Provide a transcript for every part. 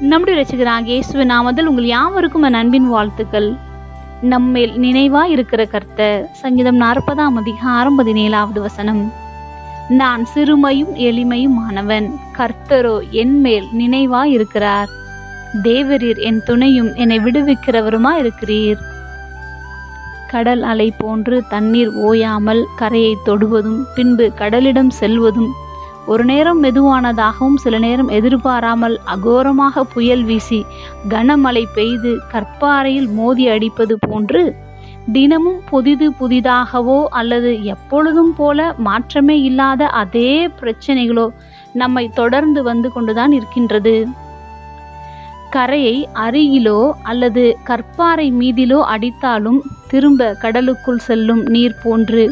நம்முடைய ரசிகராக இயேசுவ நாமத்தில் உங்கள் யாவருக்கும் என் அன்பின் வாழ்த்துக்கள். நம்மேல் நினைவா இருக்கிற கர்த்தர் சங்கீதம் நாற்பதாம் அதிகாரம் பதினேழாவது வசனம். நான் சிறுமையும் எளிமையுமானவன் கர்த்தரோ என் மேல் நினைவா இருக்கிறார். தேவரீர் என் துணையும் என்னை விடுவிக்கிறவருமா இருக்கிறீர். கடல் அலை போன்று தண்ணீர் ஓயாமல் கரையை தொடுவதும் பின்பு கடலிடம் செல்வதும் ஒரு நேரம் மெதுவானதாகவும் சில நேரம் எதிர்பாராமல் அகோரமாக புயல் வீசி கனமழை பெய்து கற்பாறையில் மோதி அடிப்பது போன்று தினமும் புதிது புதிதாகவோ அல்லது எப்பொழுதும் போல மாற்றமே இல்லாத அதே பிரச்சனைகளோ நம்மை தொடர்ந்து வந்து கொண்டுதான் இருக்கின்றது. கரையை அருகிலோ அல்லது கற்பாறை மீதிலோ அடித்தாலும் திரும்ப கடலுக்குள் செல்லும் நீர் போன்று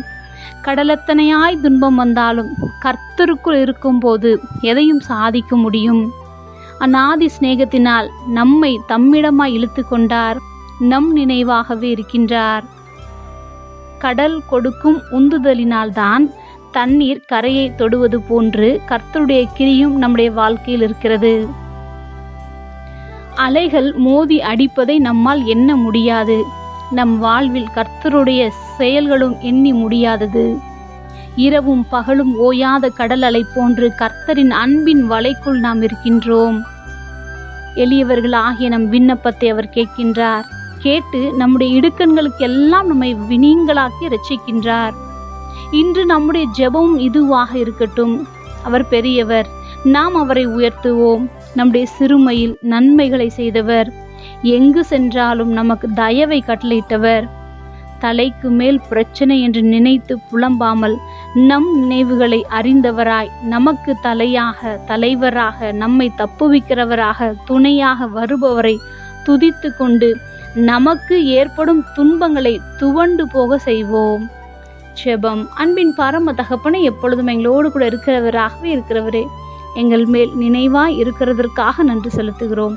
கடலத்தனையாய் துன்பம் வந்தாலும் கர்த்தருக்குள் இருக்கும்போது எதையும் சாதிக்க முடியும். அநாதி சிநேகத்தினால் நம்மை தம்மிடமாய் இழுத்து கொண்டார். நம் நினைவாகவே இருக்கின்றார். கடல் கொடுக்கும் உந்துதலினால்தான் தண்ணீர் கரையை தொடுவது போன்று கர்த்தருடைய கிரியும் நம்முடைய வாழ்க்கையில் இருக்கிறது. அலைகள் மோதி அடிப்பதை நம்மால் எண்ண முடியாது. நம் வாழ்வில் கர்த்தருடைய செயல்களும் எண்ணி முடியாதது. இரவும் பகலும் ஓயாத கடல் அலை போன்று கர்த்தரின் அன்பின் வலைக்குள் நாம் இருக்கின்றோம். எளியவர்கள் ஆகிய நம் விண்ணப்பத்தை அவர் கேட்கின்றார். கேட்டு நம்முடைய இடுக்கண்களுக்கு எல்லாம் நம்மை வினீங்களாக்கி ரச்சிக்கின்றார் இன்று நம்முடைய ஜெபமும் இதுவாக இருக்கட்டும். அவர் பெரியவர் நாம் அவரை உயர்த்துவோம். நம்முடைய சிறுமையில் நன்மைகளை செய்தவர். எங்கு சென்றாலும் நமக்கு தயவை கட்டளையிட்டவர். தலைக்கு மேல் பிரச்சனை என்று நினைத்து புலம்பாமல் நம் நினைவுகளை அறிந்தவராய் நமக்கு தலையாக தலைவராக நம்மை தப்புவிக்கிறவராக துணையாக வருபவரை துதித்து கொண்டு நமக்கு ஏற்படும் துன்பங்களை துவண்டு போக செய்வோம். செபம். அன்பின் பரம தகப்பனை எப்பொழுதும் எங்களோடு கூட இருக்கிறவராகவே இருக்கிறவரே எங்கள் மேல் நினைவாய் இருக்கிறதற்காக நன்றி செலுத்துகிறோம்.